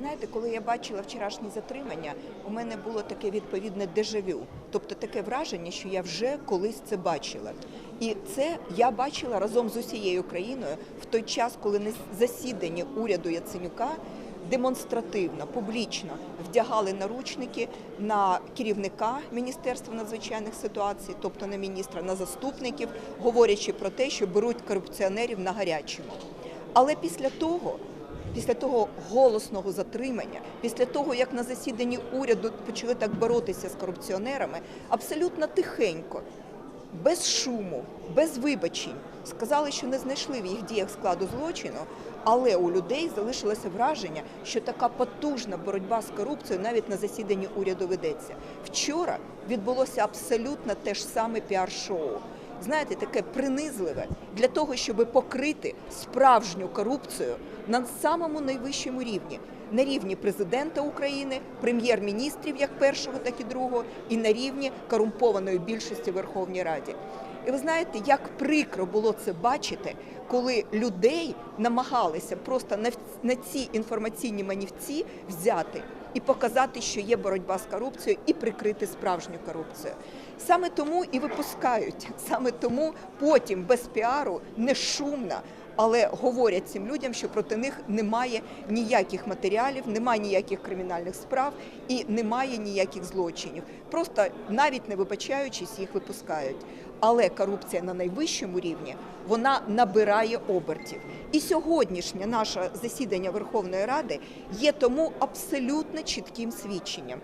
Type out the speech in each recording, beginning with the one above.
знаєте, коли я бачила вчорашні затримання, у мене було таке відповідне дежавю, тобто таке враження, що я вже колись це бачила. І це я бачила разом з усією країною в той час, коли на засіданні уряду Яценюка демонстративно, публічно вдягали наручники на керівника Міністерства надзвичайних ситуацій, тобто на міністра, на заступників, говорячи про те, що беруть корупціонерів на гарячому. Але після того, після того голосного затримання, після того, як на засіданні уряду почали так боротися з корупціонерами, абсолютно тихенько, без шуму, без вибачень, сказали, що не знайшли в їх діях складу злочину, але у людей залишилося враження, що така потужна боротьба з корупцією навіть на засіданні уряду ведеться. Вчора відбулося абсолютно те ж саме піар-шоу знаєте, таке принизливе для того, щоб покрити справжню корупцію на самому найвищому рівні. На рівні президента України, прем'єр-міністрів як першого, так і другого, і на рівні корумпованої більшості в Верховній Раді. І ви знаєте, як прикро було це бачити, коли людей намагалися просто на, ці інформаційні манівці взяти і показати, що є боротьба з корупцією, і прикрити справжню корупцію. Саме тому і випускають, саме тому потім без піару не шумно, але говорять цим людям, що проти них немає ніяких матеріалів, немає ніяких кримінальних справ і немає ніяких злочинів. Просто навіть не вибачаючись, їх випускають. Але корупція на найвищому рівні вона набирає обертів. І сьогоднішнє наше засідання Верховної Ради є тому абсолютно чітким свідченням.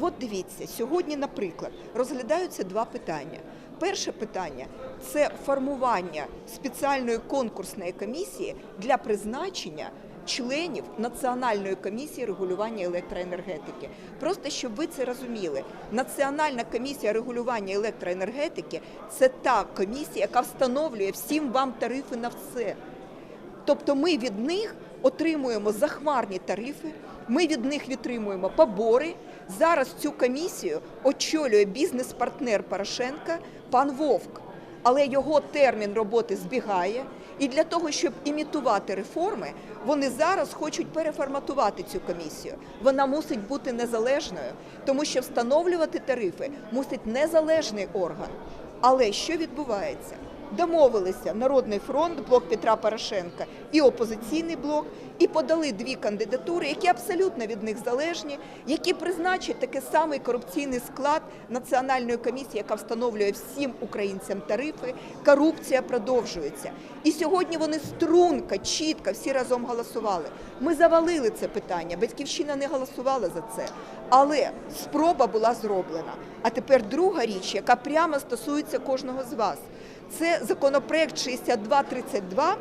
От дивіться, сьогодні, наприклад, розглядаються два питання. Перше питання це формування спеціальної конкурсної комісії для призначення членів Національної комісії регулювання електроенергетики. Просто щоб ви це розуміли, Національна комісія регулювання електроенергетики це та комісія, яка встановлює всім вам тарифи на все. Тобто ми від них отримуємо захмарні тарифи, ми від них відтримуємо побори. Зараз цю комісію очолює бізнес-партнер Порошенка пан Вовк. Але його термін роботи збігає. І для того, щоб імітувати реформи, вони зараз хочуть переформатувати цю комісію. Вона мусить бути незалежною, тому що встановлювати тарифи мусить незалежний орган. Але що відбувається? Домовилися Народний фронт, блок Петра Порошенка і опозиційний блок, і подали дві кандидатури, які абсолютно від них залежні, які призначать такий самий корупційний склад національної комісії, яка встановлює всім українцям тарифи. Корупція продовжується. І сьогодні вони струнко, чітко всі разом голосували. Ми завалили це питання. Батьківщина не голосувала за це, але спроба була зроблена. А тепер друга річ, яка прямо стосується кожного з вас. Це законопроект 6232,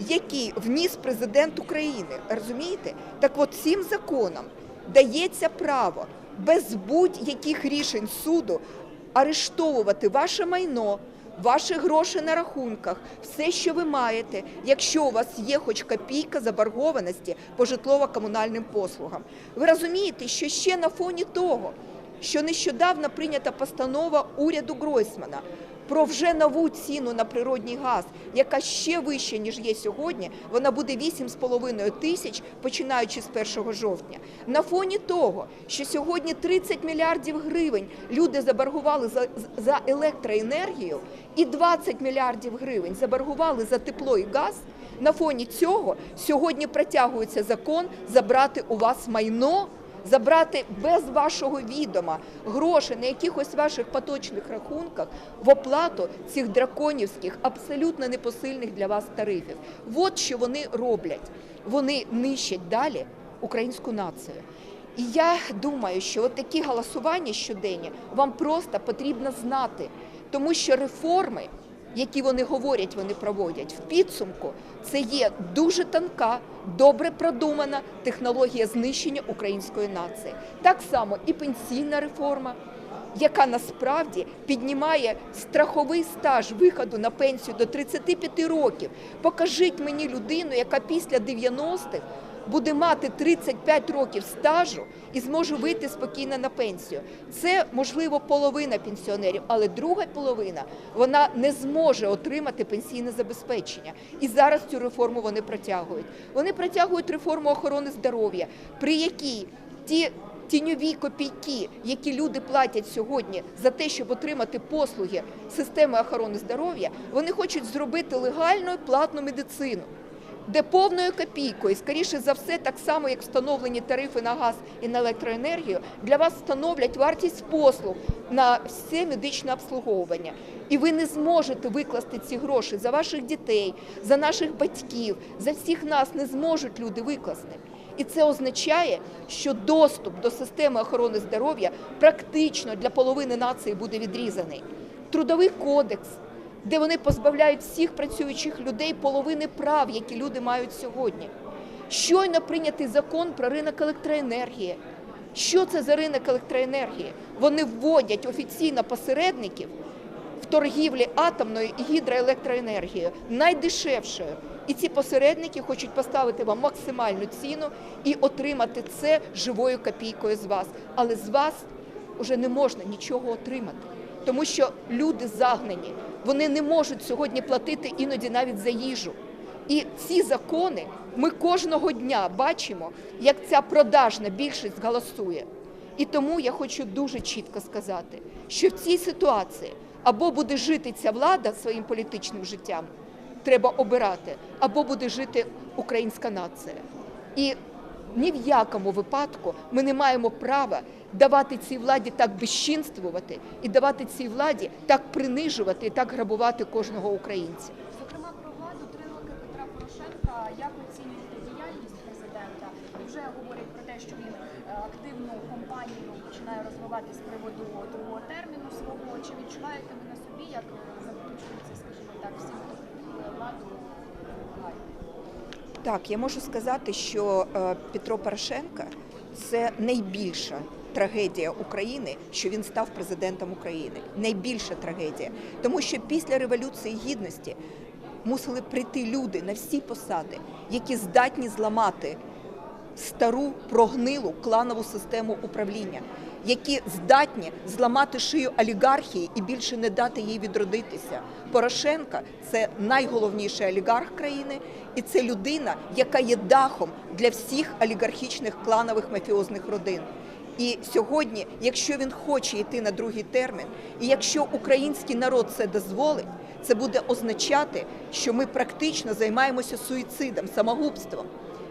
який вніс президент України. Розумієте? Так от цим законом дається право без будь-яких рішень суду арештовувати ваше майно. Ваші гроші на рахунках, все, що ви маєте, якщо у вас є хоч копійка заборгованості по житлово-комунальним послугам. Ви розумієте, що ще на фоні того, що нещодавно прийнята постанова уряду Гройсмана про вже нову ціну на природній газ, яка ще вища, ніж є сьогодні, вона буде 8,5 тисяч, починаючи з 1 жовтня. На фоні того, що сьогодні 30 мільярдів гривень люди заборгували за, за електроенергію і 20 мільярдів гривень заборгували за тепло і газ, на фоні цього сьогодні протягується закон забрати у вас майно забрати без вашого відома гроші на якихось ваших поточних рахунках в оплату цих драконівських, абсолютно непосильних для вас тарифів. От що вони роблять. Вони нищать далі українську націю. І я думаю, що от такі голосування щоденні вам просто потрібно знати, тому що реформи які вони говорять, вони проводять в підсумку. Це є дуже тонка, добре продумана технологія знищення української нації. Так само і пенсійна реформа. Яка насправді піднімає страховий стаж виходу на пенсію до 35 років. Покажіть мені людину, яка після 90-х буде мати 35 років стажу і зможе вийти спокійно на пенсію. Це можливо половина пенсіонерів, але друга половина вона не зможе отримати пенсійне забезпечення. І зараз цю реформу вони протягують. Вони протягують реформу охорони здоров'я, при якій ті тіньові копійки, які люди платять сьогодні за те, щоб отримати послуги системи охорони здоров'я, вони хочуть зробити легальною платну медицину. Де повною копійкою, скоріше за все, так само як встановлені тарифи на газ і на електроенергію, для вас встановлять вартість послуг на все медичне обслуговування. І ви не зможете викласти ці гроші за ваших дітей, за наших батьків, за всіх нас не зможуть люди викласти. І це означає, що доступ до системи охорони здоров'я практично для половини нації буде відрізаний. Трудовий кодекс, де вони позбавляють всіх працюючих людей половини прав, які люди мають сьогодні. Щойно прийнятий закон про ринок електроенергії. Що це за ринок електроенергії? Вони вводять офіційно посередників в торгівлі атомною і гідроелектроенергією найдешевшою. І ці посередники хочуть поставити вам максимальну ціну і отримати це живою копійкою з вас. Але з вас вже не можна нічого отримати, тому що люди загнані, вони не можуть сьогодні платити іноді навіть за їжу. І ці закони ми кожного дня бачимо, як ця продажна більшість голосує. І тому я хочу дуже чітко сказати, що в цій ситуації або буде жити ця влада своїм політичним життям, треба обирати, або буде жити українська нація. І ні в якому випадку ми не маємо права давати цій владі так безчинствувати і давати цій владі так принижувати і так грабувати кожного українця. Зокрема, про владу три роки Петра Порошенка. Як оцінюєте діяльність президента? І вже говорять про те, що він е, активну кампанію починає розвивати з приводу другого терміну свого. Чи відчуваєте ви на собі, як е, закручується, скажімо так, всі, владу? Так, я можу сказати, що е, Петро Порошенка це найбільша трагедія України, що він став президентом України. Найбільша трагедія, тому що після революції гідності мусили прийти люди на всі посади, які здатні зламати стару прогнилу кланову систему управління, які здатні зламати шию олігархії і більше не дати їй відродитися. Порошенка це найголовніший олігарх країни, і це людина, яка є дахом для всіх олігархічних кланових мафіозних родин. І сьогодні, якщо він хоче йти на другий термін, і якщо український народ це дозволить, це буде означати, що ми практично займаємося суїцидом, самогубством.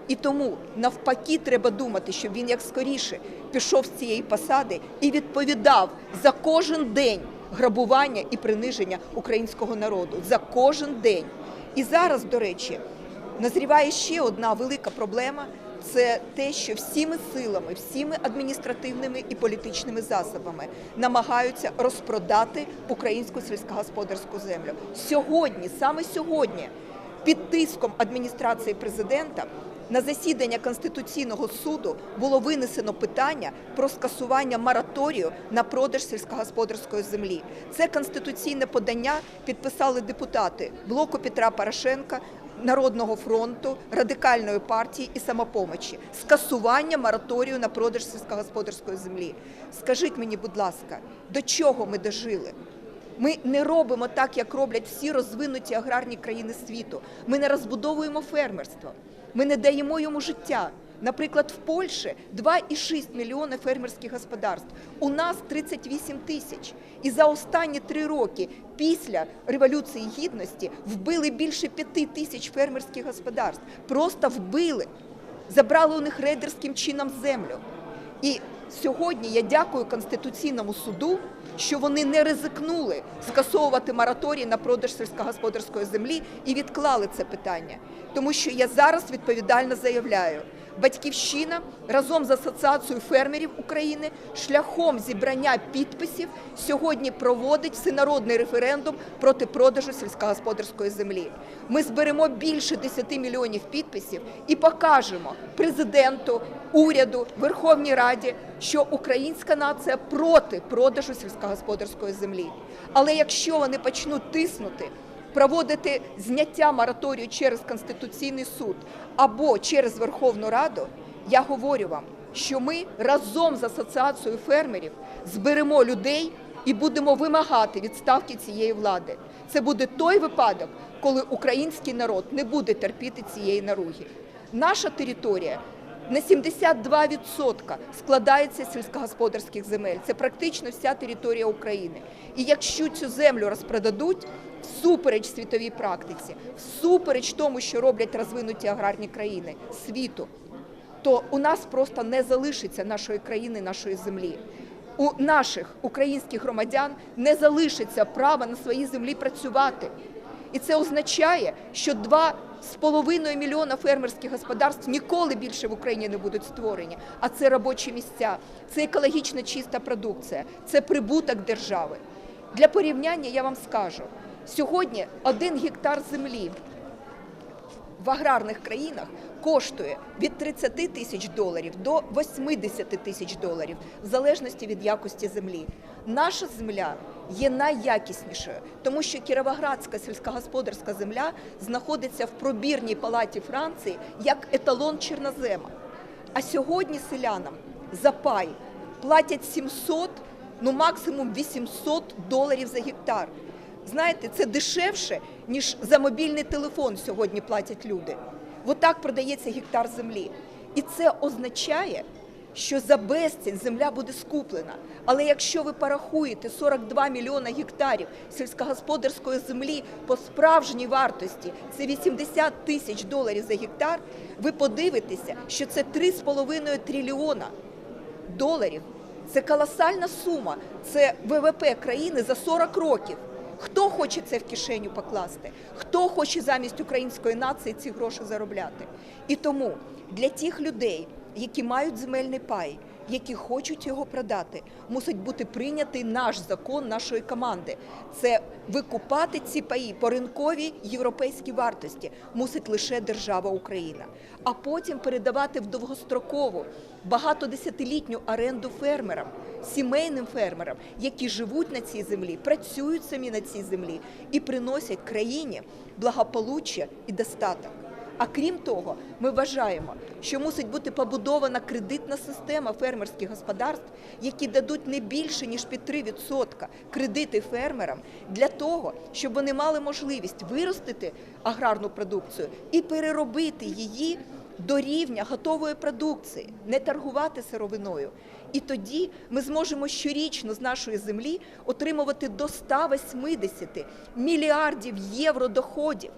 І тому навпаки треба думати, щоб він як скоріше пішов з цієї посади і відповідав за кожен день грабування і приниження українського народу за кожен день. І зараз, до речі, назріває ще одна велика проблема. Це те, що всіми силами, всіми адміністративними і політичними засобами намагаються розпродати українську сільськогосподарську землю. Сьогодні, саме сьогодні, під тиском адміністрації президента на засідання Конституційного суду було винесено питання про скасування мораторію на продаж сільськогосподарської землі. Це конституційне подання підписали депутати блоку Петра Порошенка. Народного фронту, радикальної партії і самопомочі скасування мораторію на продаж сільськогосподарської землі. Скажіть мені, будь ласка, до чого ми дожили? Ми не робимо так, як роблять всі розвинуті аграрні країни світу. Ми не розбудовуємо фермерство, ми не даємо йому життя. Наприклад, в Польщі 2,6 мільйони фермерських господарств. У нас 38 тисяч. І за останні три роки після революції гідності вбили більше п'яти тисяч фермерських господарств. Просто вбили, забрали у них рейдерським чином землю. І сьогодні я дякую Конституційному суду, що вони не ризикнули скасовувати мораторій на продаж сільськогосподарської землі і відклали це питання. Тому що я зараз відповідально заявляю. Батьківщина разом з асоціацією фермерів України шляхом зібрання підписів сьогодні проводить всенародний референдум проти продажу сільськогосподарської землі. Ми зберемо більше 10 мільйонів підписів і покажемо президенту, уряду, Верховній Раді, що українська нація проти продажу сільськогосподарської землі. Але якщо вони почнуть тиснути проводити зняття мораторію через Конституційний суд або через Верховну Раду, я говорю вам, що ми разом з асоціацією фермерів зберемо людей і будемо вимагати відставки цієї влади. Це буде той випадок, коли український народ не буде терпіти цієї наруги. Наша територія на 72% складається сільськогосподарських земель. Це практично вся територія України. І якщо цю землю розпродадуть всупереч світовій практиці, всупереч тому, що роблять розвинуті аграрні країни світу, то у нас просто не залишиться нашої країни, нашої землі. У наших українських громадян не залишиться права на своїй землі працювати. І це означає, що два з половиною мільйона фермерських господарств ніколи більше в Україні не будуть створені. А це робочі місця, це екологічно чиста продукція, це прибуток держави. Для порівняння я вам скажу: сьогодні один гектар землі в аграрних країнах коштує від 30 тисяч доларів до 80 тисяч доларів, в залежності від якості землі. Наша земля є найякіснішою, тому що Кіровоградська сільськогосподарська земля знаходиться в пробірній палаті Франції як еталон чорнозема. А сьогодні селянам за пай платять 700, ну максимум 800 доларів за гектар. Знаєте, це дешевше, ніж за мобільний телефон сьогодні платять люди. Отак продається гектар землі. І це означає, що за безцінь земля буде скуплена. Але якщо ви порахуєте 42 мільйона гектарів сільськогосподарської землі по справжній вартості, це 80 тисяч доларів за гектар, ви подивитеся, що це 3,5 трильйона доларів. Це колосальна сума. Це ВВП країни за 40 років. Хто хоче це в кишеню покласти? Хто хоче замість української нації ці гроші заробляти? І тому для тих людей, які мають земельний пай, які хочуть його продати, мусить бути прийнятий наш закон нашої команди. Це викупати ці паї по ринковій європейській вартості мусить лише держава Україна, а потім передавати в довгострокову багатодесятилітню оренду фермерам, сімейним фермерам, які живуть на цій землі, працюють самі на цій землі і приносять країні благополуччя і достаток. А крім того, ми вважаємо, що мусить бути побудована кредитна система фермерських господарств, які дадуть не більше ніж під 3% кредити фермерам для того, щоб вони мали можливість виростити аграрну продукцію і переробити її до рівня готової продукції, не торгувати сировиною. І тоді ми зможемо щорічно з нашої землі отримувати до 180 мільярдів євро доходів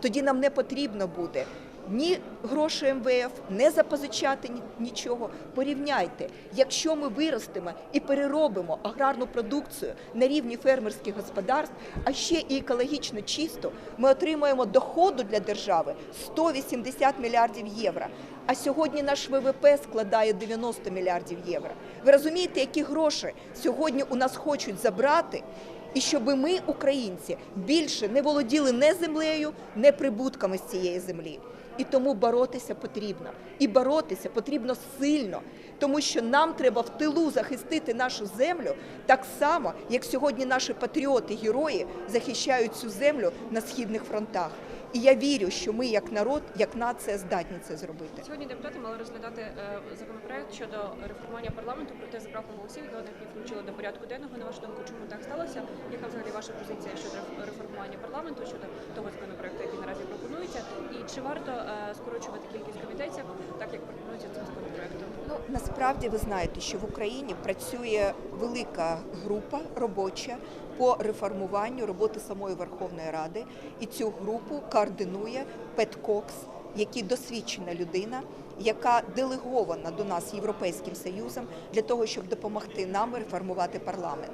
тоді нам не потрібно буде ні грошей МВФ, не запозичати нічого. Порівняйте, якщо ми виростемо і переробимо аграрну продукцію на рівні фермерських господарств, а ще і екологічно чисто, ми отримаємо доходу для держави 180 мільярдів євро. А сьогодні наш ВВП складає 90 мільярдів євро. Ви розумієте, які гроші сьогодні у нас хочуть забрати? І щоб ми, українці, більше не володіли не землею, не прибутками з цієї землі. І тому боротися потрібно. І боротися потрібно сильно, тому що нам треба в тилу захистити нашу землю так само, як сьогодні наші патріоти, герої захищають цю землю на східних фронтах. І я вірю, що ми, як народ, як нація, здатні це зробити. Сьогодні депутати мали розглядати е, законопроект щодо реформування парламенту, проте за браком голосів його не включили до порядку денного. На вашу думку, чому так сталося? Яка взагалі ваша позиція щодо реф- реформування парламенту щодо того законопроекту, який наразі пропонується? І чи варто е, скорочувати кількість комітетів, так як пропонується цим законопроектом? Ну насправді ви знаєте, що в Україні працює велика група робоча по реформуванню роботи самої Верховної Ради, і цю групу координує Пет Кокс, який досвідчена людина, яка делегована до нас Європейським Союзом для того, щоб допомогти нам реформувати парламент.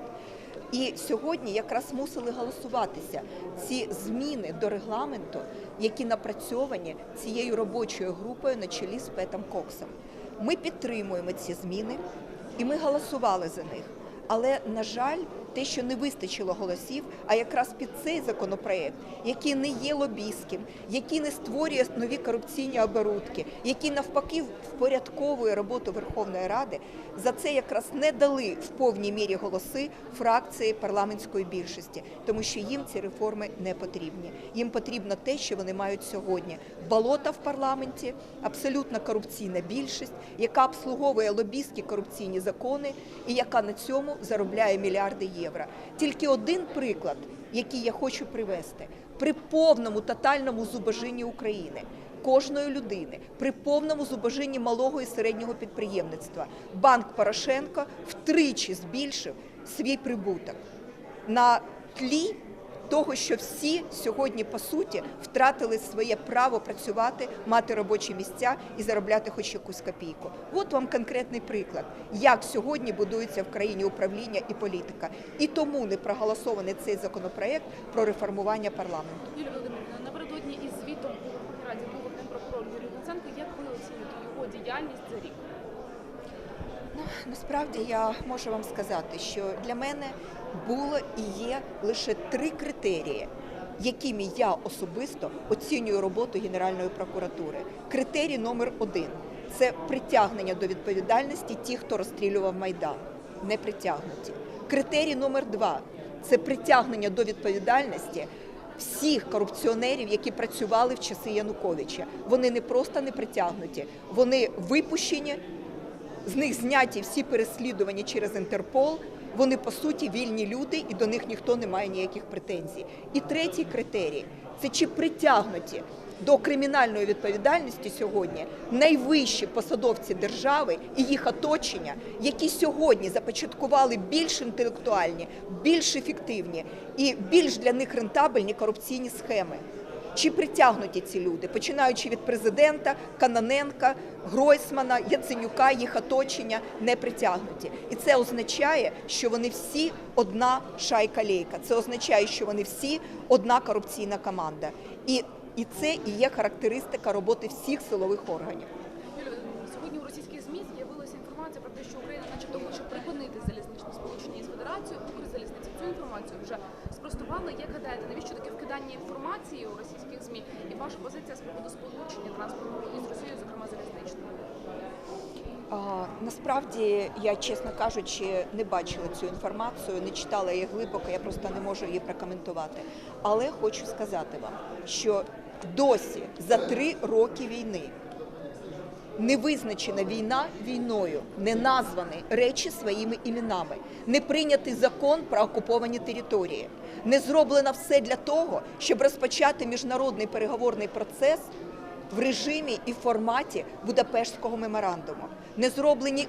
І сьогодні якраз мусили голосуватися ці зміни до регламенту, які напрацьовані цією робочою групою на чолі з Петом Коксом. Ми підтримуємо ці зміни і ми голосували за них. Але, на жаль, те, що не вистачило голосів, а якраз під цей законопроект, який не є лобістським, який не створює нові корупційні оборудки, який навпаки впорядковує роботу Верховної Ради, за це якраз не дали в повній мірі голоси фракції парламентської більшості, тому що їм ці реформи не потрібні. Їм потрібно те, що вони мають сьогодні: болота в парламенті, абсолютно корупційна більшість, яка обслуговує лобістські корупційні закони і яка на цьому заробляє мільярди євро. Тільки один приклад, який я хочу привести, при повному тотальному зубожинні України. Кожної людини при повному зубожинні малого і середнього підприємництва банк Порошенко втричі збільшив свій прибуток на тлі того, що всі сьогодні по суті втратили своє право працювати, мати робочі місця і заробляти хоч якусь копійку. От вам конкретний приклад, як сьогодні будується в країні управління і політика. І тому не проголосований цей законопроект про реформування парламенту. Юлія Володимирівна, напередодні із звітом у Раді був генпрокурор Юрій Луценко. Як ви оцінюєте його діяльність за рік? Насправді я можу вам сказати, що для мене було і є лише три критерії, якими я особисто оцінюю роботу Генеральної прокуратури. Критерій номер один це притягнення до відповідальності тих, хто розстрілював майдан, не притягнуті. Критерій номер два це притягнення до відповідальності. Всіх корупціонерів, які працювали в часи Януковича, вони не просто не притягнуті, вони випущені, з них зняті всі переслідування через Інтерпол. Вони по суті вільні люди, і до них ніхто не має ніяких претензій. І третій критерій це чи притягнуті до кримінальної відповідальності сьогодні найвищі посадовці держави і їх оточення, які сьогодні започаткували більш інтелектуальні, більш ефективні і більш для них рентабельні корупційні схеми. Чи притягнуті ці люди, починаючи від президента, Каноненка, Гройсмана, Яценюка, їх оточення не притягнуті. І це означає, що вони всі одна шайка-лейка. Це означає, що вони всі одна корупційна команда. І, і це і є характеристика роботи всіх силових органів. Сьогодні у російських ЗМІ з'явилася інформація про те, що Україна, начебто, хоче припинити залізничне сполучення із Федерацією. Укрзалізниця цю інформацію вже спростувала. Як гадаєте, навіщо таке вкидання інформації у і ваша позиція з приводу сполучення транспорту із Росією, зокрема залізничного? А, насправді я, чесно кажучи, не бачила цю інформацію, не читала її глибоко, я просто не можу її прокоментувати. Але хочу сказати вам, що досі за три роки війни не визначена війна війною, не названі речі своїми іменами, не прийнятий закон про окуповані території, не зроблено все для того, щоб розпочати міжнародний переговорний процес в режимі і форматі Будапештського меморандуму, не зроблені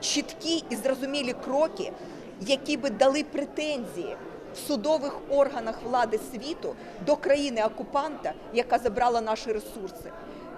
чіткі і зрозумілі кроки, які би дали претензії в судових органах влади світу до країни-окупанта, яка забрала наші ресурси.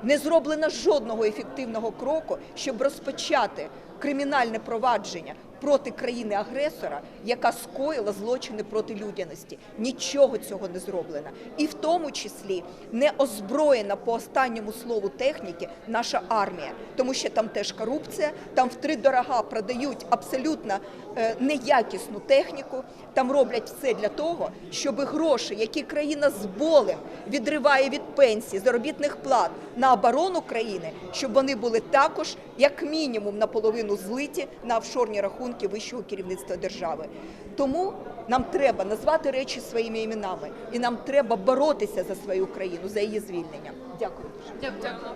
Не зроблено жодного ефективного кроку, щоб розпочати кримінальне провадження проти країни-агресора, яка скоїла злочини проти людяності. Нічого цього не зроблено. І в тому числі не озброєна по останньому слову техніки наша армія, тому що там теж корупція, там втридорога продають абсолютно е, неякісну техніку. Там роблять все для того, щоб гроші, які країна з болем відриває від пенсій, заробітних плат на оборону країни, щоб вони були також як мінімум наполовину злиті на офшорні рахунки вищого керівництва держави. Тому нам треба назвати речі своїми іменами, і нам треба боротися за свою країну, за її звільнення. Дякую дуже. Дякую.